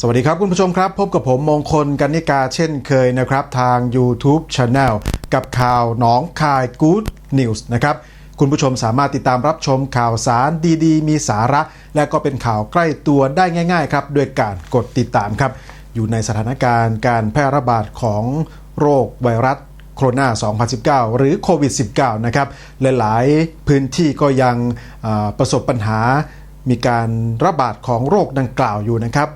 สวัสดีครับคุณผู้ชมครับ พบกับผมมงคลกันนิกาเช่นเคยนะครับ ทาง YouTube Channel กับข่าวหนองคาย Good News นะครับ คุณผู้ชมสามารถติดตามรับชมข่าวสารดีๆ มีสาระ และก็เป็นข่าวใกล้ตัวได้ง่าย ๆ ครับด้วยการกดติดตามครับ อยู่ในสถานการณ์การแพร่ระบาดของโรคไวรัสโคโรนา 2019 หรือโควิด -19 นะครับหลายๆพื้นที่ก็ยังประสบปัญหามีการระบาดของโรคดังกล่าวอยู่นะครับ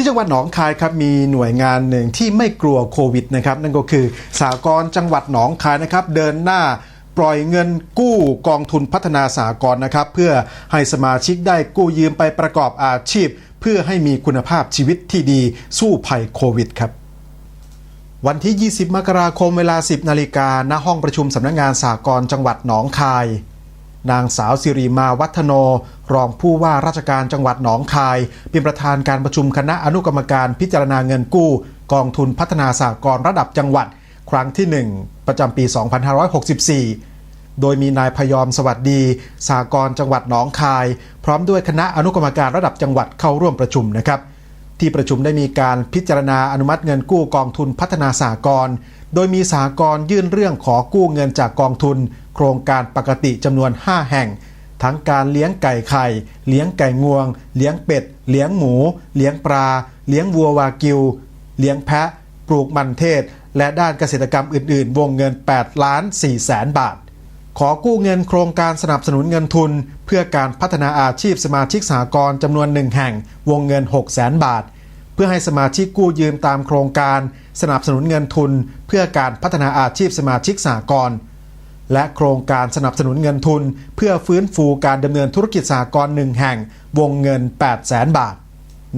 ที่จังหวัดหนองคายครับมีหน่วยงานหนึ่งที่ไม่กลัวโควิดนะครับนั่นก็คือสากลจังหวัดหนองคายนะครับเดินหน้าปล่อยเงินกู้กองทุนพัฒนาสากลนะครับ เพื่อให้สมาชิกได้กู้ยืมไปประกอบอาชีพ เพื่อให้มีคุณภาพชีวิตที่ดีสู้ภัยโควิดครับวันที่ 20 มกราคมเวลา 10 นาฬิกาณห้องประชุมสำนักงงานสากลจังหวัดหนองคาย นางสาวสิริมาวัฒโน รองผู้ว่าราชการจังหวัดหนองคาย เป็นประธานการประชุมคณะอนุกรรมการพิจารณาเงินกู้ กองทุนพัฒนาสากลระดับจังหวัด ครั้งที่ 1 ประจำปี 2564 โดยมีนายพยอมสวัสดีสากลจังหวัดหนองคาย พร้อมด้วยคณะอนุกรรมการระดับจังหวัดเข้าร่วมประชุมนะครับ ที่ประชุมได้มีการพิจารณาอนุมัติเงินกู้กองทุนพัฒนาสากลโดยมีสากลยื่นเรื่องขอกู้เงินจากกองทุน โครงการปกติจำนวน 5 แห่ง ทั้งการเลี้ยงไก่ไข่ เลี้ยงไก่งวง เลี้ยงเป็ด เลี้ยงหมู เลี้ยงปลา เลี้ยงวัววากิว เลี้ยงแพะ ปลูกมันเทศ และด้านเกษตรกรรมอื่น ๆ วงเงิน8ล้าน4แสนบาท ขอกู้เงินโครงการสนับสนุนเงินทุน เพื่อการพัฒนาอาชีพสมาชิกสหกรณ์จำนวนหนึ่งแห่ง วงเงิน 6 0 0 0 0 0บาท เพื่อให้สมาชิกกู้ยืมตามโครงการ สนับสนุนเงินทุน เพื่อการพัฒนาอาชีพสมาชิกสหกรณ์และโครงการสนับสนุนเงินทุน เพื่อฟื้นฟูการดำเนินธุรกิจสหกรณ์หนึ่งแห่ง วงเงิน 8 0 0 0 0 0บาท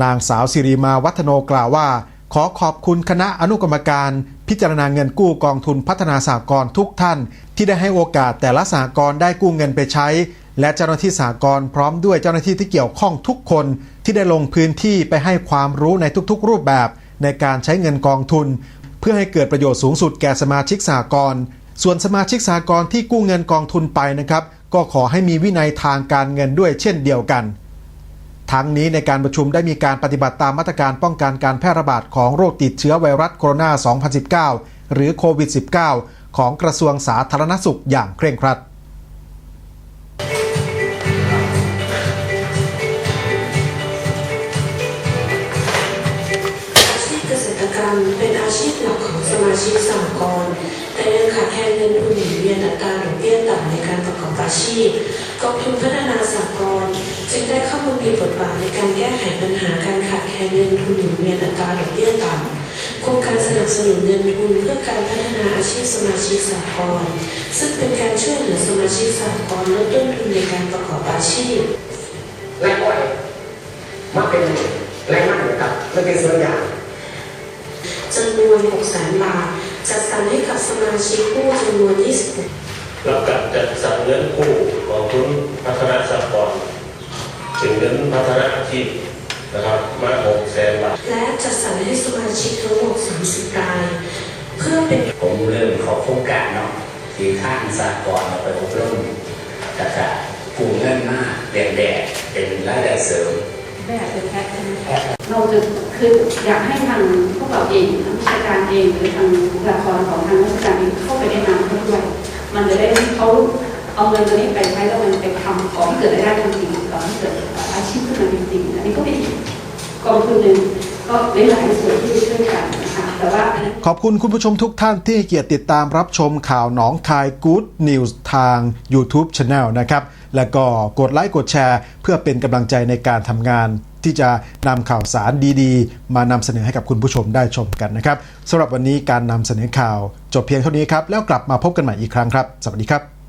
นางสาวสิริมาวัฒโนกล่าวว่า ขอขอบคุณคณะอนุกรรมการ พิจารณาเงินกู้กองทุนพัฒนาสากลทุกท่าน ที่ได้ให้โอกาสแต่ละสากลได้กู้เงินไปใช้ และเจ้าหน้าที่สากลพร้อมด้วยเจ้าหน้าที่ที่เกี่ยวข้องทุกคน ที่ได้ลงพื้นที่ไปให้ความรู้ในทุกๆ รูปแบบ ในการใช้เงินกองทุน เพื่อให้เกิดประโยชน์สูงสุดแก่สมาชิกสากลส่วนสมาชิกสากลที่กู้เงินกองทุนไปนะครับ ก็ขอให้มีวินัยทางการเงินด้วยเช่นเดียวกัน ทั้งนี้ในการประชุมได้มีการปฏิบัติตามมาตรการป้องกันการแพร่ระบาดของโรคติดเชื้อไวรัสโคโรนา 2019 หรือโควิด -19 ของกระทรวงสาธารณสุขอย่างเคร่งครัดอาชีพเกษตรกรรมเป็นอาชีพหลักของสมาชิกสหกรณ์แต่ยังขาดแคลนเงินทุนหมุนเวียนอัตราดอกเบี้ยต่ำในการประกอบอาชีพกองทุนพัฒนาสหกรณ์จึงได้ามามีบทบาทในการแก้ไขปัญหาการขาดแคลนเงินทุนหมุนเวียนอัตราดอกเบี้ยต่ำโครงการสนับสนุนเงินทุนเพื่อการพัฒนาอาชีพสมาชิกสหกรณ์ซึ่งเป็นการช่วยเหลือสมาชิกสหกรณ์ลดต้นทุนในการประกอบอาชีพแรงอ้อยมาเป็นแรงมั่นนะครับม่เป็นส่วนอย่างจำนวน6แสนบาทจัดสรรให้กับสมาชิกผู้จำนวน26รับการจัดสรรเงินกู้กองทุนพัฒนา สหกรณ์ถึงเงินพัฒนาอาชีพนะครับมา6แสนบาทและจัดสรรให้สมาชิกทั้งหมด30ราย เพื่อเป็นผมเริ่มเขอโครงการเนาะที่ข้างสากลเราไปอบรมแต่ก็กู้เงินมาแดกๆเป็นรายได้เสริมแบบเป็นแพ็คใช่ไหมคะเราจะคืออยากให้ทางพวกเราเองทางวิชาการเองหรือทางบุคลากรของทางราชการเองเข้าไปแนะนำเขาด้วยมันจะได้เขาเอาเงินตัวนี้ไปใช้แล้วมันไปทำของที่เกิดรายได้จริง ก็หลายส่วนที่ช่วยกันนะคะแต่ว่าขอบคุณคุณผู้ชมทุกท่านที่เกียรติติดตามรับชมข่าวหนองคาย Good News ทาง YouTube Channel นะครับ และก็กดไลค์กดแชร์ เพื่อเป็นกำลังใจในการทำงาน ที่จะนำข่าวสารดีๆ มานำเสนอให้กับคุณผู้ชมได้ชมกันนะครับสำหรับวันนี้การนำเสนอข่าว จบเพียงเท่านี้ครับ แล้วกลับมาพบกันใหม่อีกครั้งครับ สวัสดีครับ